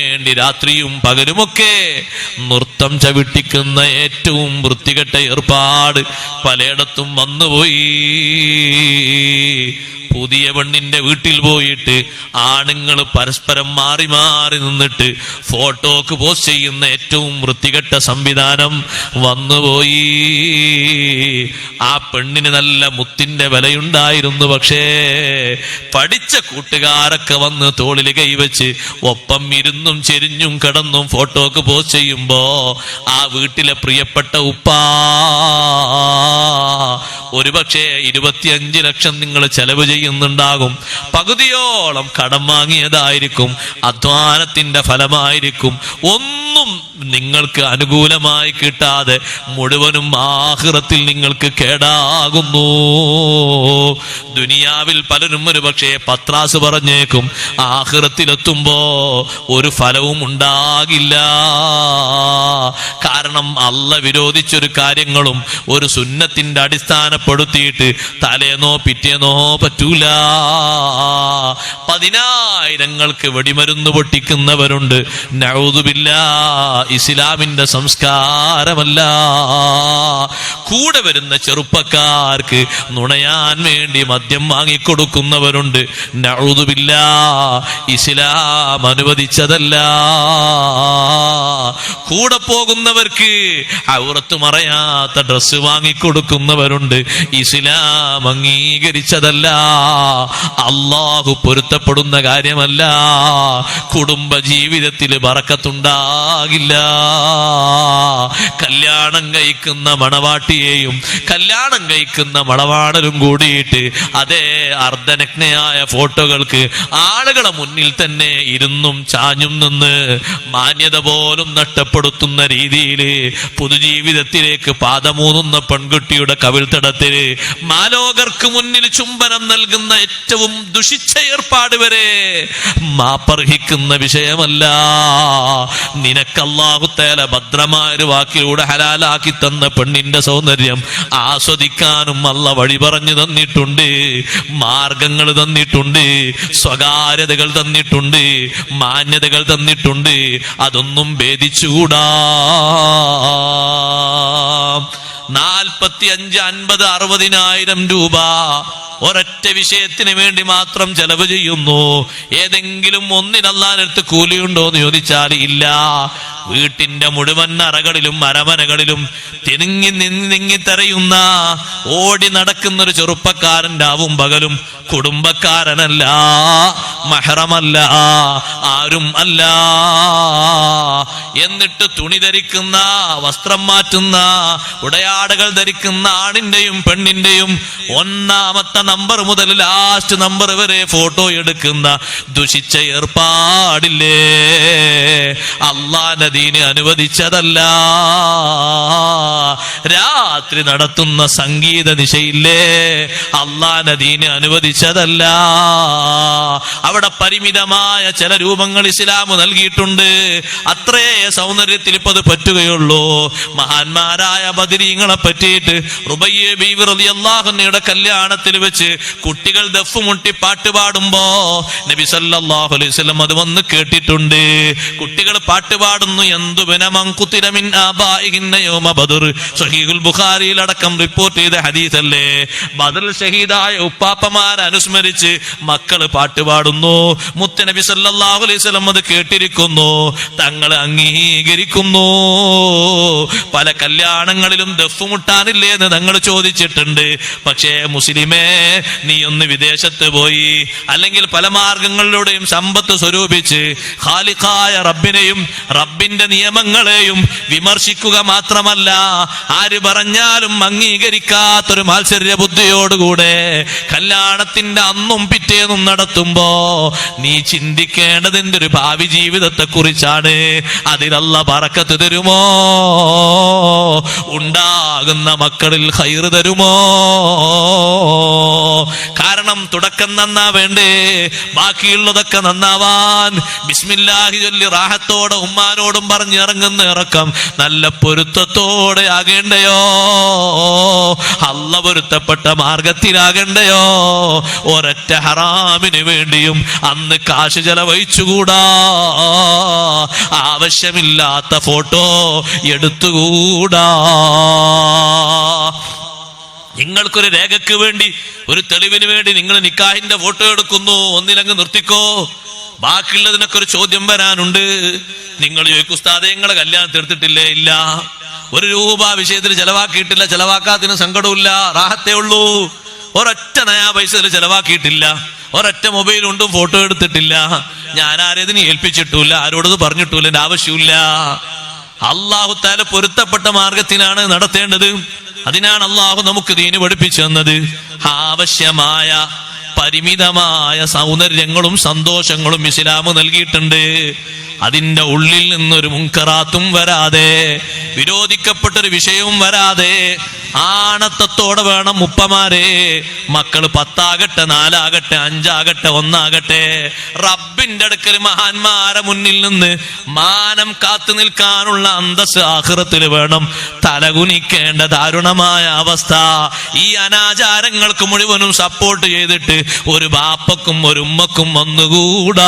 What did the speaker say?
വേണ്ടി രാത്രിയും പകലുമൊക്കെ നൃത്തം ചവിട്ടിക്കുന്ന ഏറ്റവും വൃത്തികെട്ട ഏർപ്പാട് പലയിടത്തും വന്നുപോയി. പുതിയ പെണ്ണിന്റെ വീട്ടിൽ പോയിട്ട് ആണുങ്ങൾ പരസ്പരം മാറി മാറി നിന്നിട്ട് ഫോട്ടോക്ക് പോസ്റ്റ് ചെയ്യുന്ന ഏറ്റവും വൃത്തികെട്ട സംവിധാനം വന്നുപോയി. ആ പെണ്ണിന് നല്ല മുത്തിന്റെ വിലയുണ്ടായിരുന്നു പക്ഷേ പഠിച്ച കൂട്ടുകാരൊക്കെ വന്ന് തോളിൽ കൈവച്ച് ഒപ്പം ഇരുന്നും ചെരിഞ്ഞും കടന്നും ഫോട്ടോക്ക് പോസ്റ്റ് ചെയ്യുമ്പോ ആ വീട്ടിലെ പ്രിയപ്പെട്ട ഉപ്പാ ഒരുപക്ഷെ ഇരുപത്തിയഞ്ച് ലക്ഷം നിങ്ങൾ ചെലവ് ചെയ്യുന്നുണ്ടാകും. പകുതിയോളം കടം വാങ്ങിയതായിരിക്കും. അധ്വാനത്തിന്റെ ഫലമായിരിക്കും. ഒന്നും നിങ്ങൾക്ക് അനുകൂലമായി കിട്ടാതെ മുഴുവനും ആഹ്റത്തിൽ നിങ്ങൾക്ക് കേടാകുന്നു. ദുനിയാവിൽ പലരും ഒരു പക്ഷേ പത്രാസ് പറഞ്ഞേക്കും ആഹ്റത്തിലെത്തുമ്പോ ഒരു ഫലവും ഉണ്ടാകില്ല. കാരണം അല്ല വിരോധിച്ചൊരു കാര്യങ്ങളും ഒരു സുന്നത്തിന്റെ അടിസ്ഥാനപ്പെടുത്തിയിട്ട് തലേന്നോ പിറ്റേന്നോ പറ്റൂല. പതിനായിരങ്ങൾക്ക് വെടിമരുന്ന് പൊട്ടിക്കുന്നവരുണ്ട്. നഴുതുമില്ല ഇസ്ലാമിന്റെ സംസ്കാരമല്ല. കൂടെ വരുന്ന ചെറുപ്പക്കാർക്ക് നുണയാൻ വേണ്ടി മദ്യം വാങ്ങിക്കൊടുക്കുന്നവരുണ്ട്. നഴുതുമില്ല ഇസ്ലാം അനുവദിച്ചതല്ല. കൂടെ പോകുന്നവർക്ക് ഔറത്ത് മറയാത്ത ഡ്രസ്സ് വാങ്ങിക്കൊടുക്കുന്നവരുണ്ട്. ഇസ്ലാം അംഗീകരിച്ചതല്ല. അള്ളാഹു പൊരുത്തപ്പെടുന്ന കാര്യമല്ല. കുടുംബ ജീവിതത്തിൽ ബറക്കത്തുണ്ടാകില്ല. കല്യാണം കഴിക്കുന്ന മണവാട്ടിയെയും കല്യാണം കഴിക്കുന്ന മണവാടലും കൂടിയിട്ട് അതേ അർദ്ധനഗ്നയായ ഫോട്ടോകൾക്ക് ആളുകളെ മുന്നിൽ തന്നെ ഇരുന്നും ചാഞ്ഞും നിന്ന് മാന്യത പോലും നഷ്ടപ്പെടുത്തുന്ന രീതിയിൽ പൊതുജീവിതത്തിലേക്ക് പാദമൂന്നുന്ന പെൺകുട്ടിയുടെ കവിൾത്തടത്തിൽ മാലോകർക്ക് മുന്നിൽ ചുംബനം നൽകുന്ന ഏറ്റവും ദുഷിച്ച ഏർപ്പാട് വരെ മാപ്പർഹിക്കുന്ന വിഷയമല്ല. നിനക്കല്ലാഹുത്തേല ഭദ്രമാരു വാക്കിലൂടെ ഹലാലാക്കി തന്ന പെണ്ണിന്റെ സൗന്ദര്യം ആസ്വദിക്കാനും അല്ല വഴി പറഞ്ഞു തന്നിട്ടുണ്ട്. മാർഗങ്ങൾ തന്നിട്ടുണ്ട്. സ്വകാര്യതകൾ തന്നിട്ടുണ്ട്. മാന്യതകൾ തന്നിട്ടുണ്ട്. അതൊന്നും ഭേദിച്ചുകൂടാ. നാൽപ്പത്തി അഞ്ച് അൻപത് അറുപതിനായിരം രൂപ. ഒരൊറ്റ വിഷയത്തിന് വേണ്ടി മാത്രം ചെലവ് ചെയ്യുന്നു. ഏതെങ്കിലും ഒന്നിനല്ലാനടുത്ത് കൂലിയുണ്ടോ എന്ന് ചോദിച്ചാൽ ഇല്ല. വീട്ടിന്റെ മുഴുവൻ അറകളിലും അരമനകളിലും നിങ്ങി നിങ്ങിത്തെറയുന്ന ഓടി നടക്കുന്ന ഒരു ചെറുപ്പക്കാരന്റെ ആവും പകലും കുടുംബക്കാരനല്ല മഹറമല്ല ആരും അല്ല. എന്നിട്ട് തുണി ധരിക്കുന്ന വസ്ത്രം മാറ്റുന്ന ഉടയാടകൾ ധരിക്കുന്ന ആണിന്റെയും പെണ്ണിന്റെയും ഒന്നാമത്തെ നമ്പർ മുതൽ ലാസ്റ്റ് നമ്പർ വരെ ഫോട്ടോ എടുക്കുന്ന ദുഷിച്ച ഏർപ്പാടില്ലേ? അള്ളാന്റെ ദീന് അനുവദിച്ചതല്ല. രാത്രി നടത്തുന്ന സംഗീത നിശയില്ലേ? അള്ളാന്റെ ദീന് അനുവദിച്ചതല്ല. അവിടെ പരിമിതമായ ചില രൂപങ്ങൾ ഇസ്ലാം നൽകിയിട്ടുണ്ട്. അത്രേ സൗന്ദര്യത്തിൽ ഇപ്പൊ അത് പറ്റുകയുള്ളൂ. മഹാന്മാരായ ബദിരീങ്ങളെ പറ്റിയിട്ട് റുബയ്യ ബീവി റളിയല്ലാഹുവിന്റെ കല്യാണത്തിൽ വെച്ച് കുട്ടികൾ ദഫ് മുട്ടി പാട്ട് പാടുമ്പോ നബി സല്ലല്ലാഹു അലൈഹി വസല്ലം അത് വന്ന് കേട്ടിട്ടുണ്ട്. കുട്ടികൾ പാട്ട് പാടുന്നു എന്തു ബദർ. സഹീഹുൽ ബുഖാരിയിൽ അടക്കം റിപ്പോർട്ട് ചെയ്ത ഹദീസല്ലേ? ബദറിൽ ഷഹീദായ ഉപ്പാപ്പമാരെ അനുസ്മരിച്ച് മക്കൾ പാട്ട് പാടുന്നു. മുത്ത നബി സല്ലല്ലാഹു അലൈഹി വസല്ലം അത് കേട്ടിരിക്കുന്നു. തങ്ങൾ അംഗീകരിക്കുന്നു. പല കല്യാണങ്ങളിലും ദഫ് മുട്ടാനില്ലേ എന്ന് തങ്ങൾ ചോദിച്ചിട്ടുണ്ട്. പക്ഷേ മുസ്ലിമേ നീ ഒന്ന് വിദേശത്ത് പോയി. അല്ലെങ്കിൽ പല മാർഗങ്ങളിലൂടെയും സമ്പത്ത് സ്വരൂപിച്ച് ഖാലിഖായ റബ്ബിനെയും റബ്ബിന്റെ നിയമങ്ങളെയും വിമർശിക്കുക മാത്രമല്ല ആര് പറഞ്ഞാലും അംഗീകരിക്കാത്തൊരു മാത്സര്യ ബുദ്ധിയോടുകൂടെ കല്യാണത്തിന്റെ അന്നും പിറ്റേന്നും നടത്തുമ്പോ നീ ചിന്തിക്കേണ്ടതിന്റെ ഒരു ഭാവി ജീവിതത്തെ കുറിച്ചാണ് അതിലല്ല പറക്കത്ത് തരുമോ? ഉണ്ടാകുന്ന മക്കളിൽ ഹൈറ് തരുമോ? കാരണം തുടക്കം നന്നാ വേണ്ടേ. ബാക്കിയുള്ളതൊക്കെ നന്നാവാൻ. ബിസ്മില്ലാഹി ചൊല്ലി റാഹത്തോടെ ഉമ്മാനോടും പറഞ്ഞിറങ്ങുന്ന ഇറക്കം നല്ല പൊരുത്തത്തോടെ ആകേണ്ടയോ? അല്ല പൊരുത്തപ്പെട്ട മാർഗത്തിലാകണ്ടയോ? ഒരൊറ്റ ഹറാമിന് വേണ്ടിയും അന്ന് കാശ് ചെലവഴിച്ചുകൂടാ. ആവശ്യമില്ലാത്ത ഫോട്ടോ എടുത്തുകൂടാ. നിങ്ങൾക്കൊരു രേഖയ്ക്ക് വേണ്ടി ഒരു തെളിവിന് വേണ്ടി നിങ്ങൾ നിക്കാഹിന്റെ ഫോട്ടോ എടുക്കുന്നു. ഒന്നിലങ്ങ് നിർത്തിക്കോ. ബാക്കിയുള്ളതിനൊക്കെ ഒരു ചോദ്യം വരാനുണ്ട്. നിങ്ങൾ ചോദിക്കും ഉസ്താദേ നിങ്ങളെ കല്യാണം തീർത്തിട്ടില്ലേ? ഇല്ല. ഒരു രൂപ വിഷയത്തിൽ ചെലവാക്കിയിട്ടില്ല. ചെലവാക്കാത്തതിന് സങ്കടമില്ല റാഹത്തേ ഉള്ളൂ. ഒരൊറ്റ നയാ പൈസ ഇതിൽ ചെലവാക്കിയിട്ടില്ല. ഒരൊറ്റ മൊബൈൽ കൊണ്ടും ഫോട്ടോ എടുത്തിട്ടില്ല. ഞാൻ ആരേതിന് ഏൽപ്പിച്ചിട്ടില്ല ആരോടത് പറഞ്ഞിട്ടില്ല എന്റെ ആവശ്യമില്ല അള്ളാഹുത്താല പൊരുത്തപ്പെട്ട മാർഗത്തിനാണ് നടത്തേണ്ടത്. അതിനാണ് അള്ളാഹു നമുക്ക് ദീന് പഠിപ്പിച്ചു തന്നത്. ആവശ്യമായ പരിമിതമായ സൗന്ദര്യങ്ങളും സന്തോഷങ്ങളും ഇസ്ലാം നൽകിയിട്ടുണ്ട്. അതിന്റെ ഉള്ളിൽ നിന്നൊരു മുൻകറാത്തും വരാതെ വിരോധിക്കപ്പെട്ടൊരു വിഷയവും വരാതെ ആണത്തത്തോടെ വേണം മുപ്പമാരെ മക്കൾ പത്താകട്ടെ നാലാകട്ടെ അഞ്ചാകട്ടെ ഒന്നാകട്ടെ. റബ്ബിന്റെ അടുക്കൽ മഹാന്മാരെ മുന്നിൽ നിന്ന് മാനം കാത്തു നിൽക്കാനുള്ള അന്തസ് ആഹൃത്തിൽ വേണം. തലകുനിക്കേണ്ട ദാരുണമായ അവസ്ഥ. ഈ അനാചാരങ്ങൾക്ക് മുഴുവനും സപ്പോർട്ട് ചെയ്തിട്ട് ഒരു ബാപ്പക്കും ഒരു ഉമ്മക്കും വന്നുകൂടാ